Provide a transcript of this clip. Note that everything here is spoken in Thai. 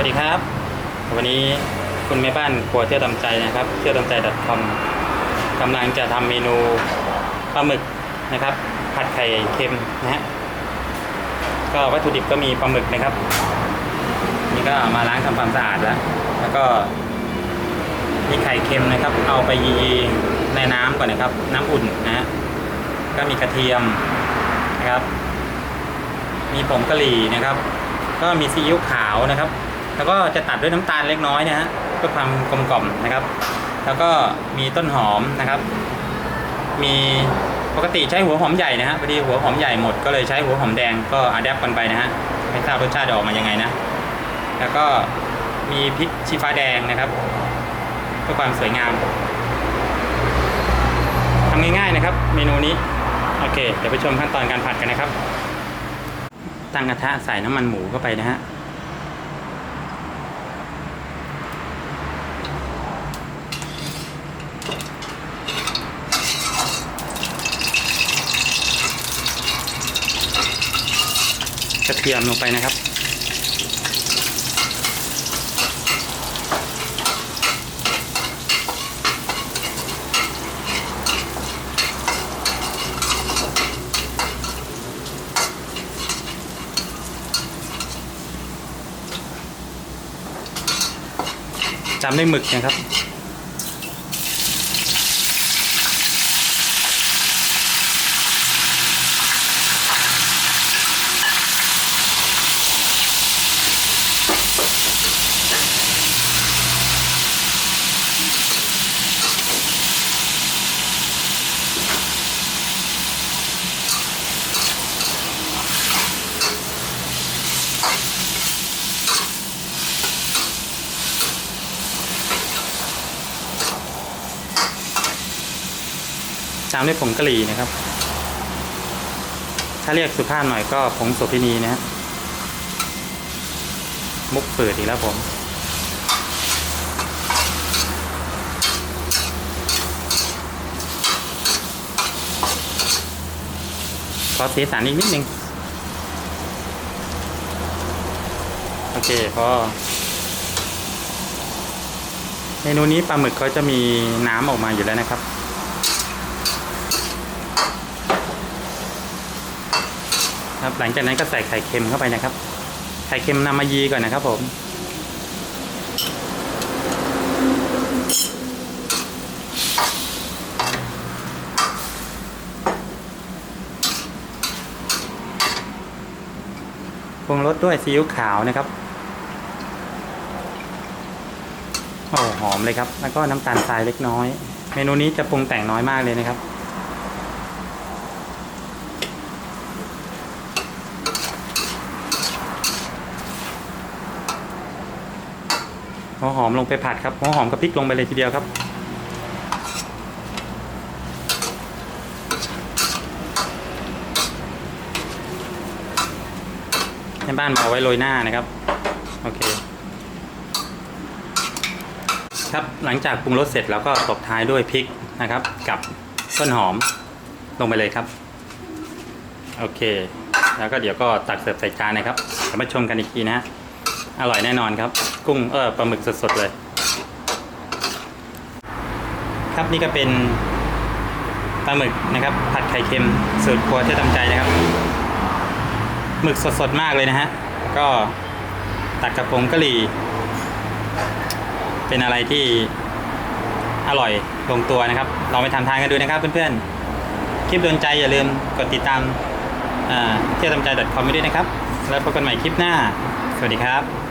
วัสดีครับ วันนี้คุณแม่บ้านครัวเที่ยวตามใจนะครับ เที่ยวตามใจ .com กำลังจะทำเมนูปลาหมึกนะครับ ผัดไข่เค็มนะฮะก็วัตถุดิบก็มีปลาหมึกนะครับ นี่ก็เอามาล้างทำความสะอาดแล้ว แล้วก็มีไข่เค็มนะครับ เอาไปยีในน้ำก่อนนะครับ น้ำอุ่นนะฮะก็มีกระเทียมนะครับ มีผงกะหรี่นะครับก็มีซีอิ๊วขาวนะครับ แล้วก็จะตัดด้วยน้ำตาลเล็กน้อยนะฮะเพื่อความกลมกล่อมนะครับ แล้วก็มีต้นหอมนะครับ มีปกติใช้หัวหอมใหญ่นะฮะพอดีหัวหอมใหญ่หมดก็เลยใช้หัวหอมแดงก็อัดแอปกันไปนะฮะไม่ทราบรสชาติจะออกมายังไงนะ แล้วก็มีพริกชี้ฟ้าแดงนะครับเพื่อความสวยงามทำง่ายๆนะครับ เมนูนี้โอเค เดี๋ยวไปชมขั้นตอนการผัดกันนะครับ ตั้งกระทะใส่น้ำมันหมูเข้าไปนะฮะ กระเทียมลงไปนะครับ จำด้วยหมึกนะครับ ตามด้วยผงกะหรี่นะครับ ถ้าเรียกสุภาพหน่อยก็ผงโสพินีนะฮะมุกเปิดอีกแล้วผมขอสีสันอีกนิดนึง โอเคพอเมนูนี้ปลาหมึกเขาจะมีน้ำออกมาอยู่แล้วนะครับ ครับ หลังจากนั้นก็ใส่ไข่เค็มเข้าไปนะครับ ไข่เค็มนำมายีก่อนนะครับ ผมปรุงรสด้วยซีอิ๊วขาวนะครับโอ้หอมเลยครับ แล้วก็น้ำตาลทรายเล็กน้อย เมนูนี้จะปรุงแต่งน้อยมากเลยนะครับ หัวหอมลงไปผัดครับหัวหอมกับพริกลงไปเลยทีเดียวครับ ในบ้านเอาไว้โรยหน้านะครับ โอเค ครับหลังจากปรุงรสเสร็จแล้วก็ตบท้ายด้วยพริกนะครับ กับต้นหอมลงไปเลยครับ โอเค แล้วก็เดี๋ยวก็ตักเสิร์ฟใส่จานนะครับเดี๋ยวมาชมกันอีกทีนะฮะ อร่อยแน่นอนครับ กุ้งเออปลาหมึกสดๆเลย ครับนี่ก็เป็นปลาหมึกนะครับ ผัดไข่เค็มสูตรครัวเที่ทำใจนะครับหมึกสดๆมากเลยนะฮะก็ตัดกระพงกะหรี่ เป็นอะไรที่อร่อยลงตัวนะครับลองไปทำทานกันดูนะครับเพื่อนๆ คลิปโดนใจอย่าลืมกดติดตามอ่าเที่ยวทำใจ .com ไว้ด้วยนะครับ แล้วพบกันใหม่คลิปหน้า สวัสดีครับ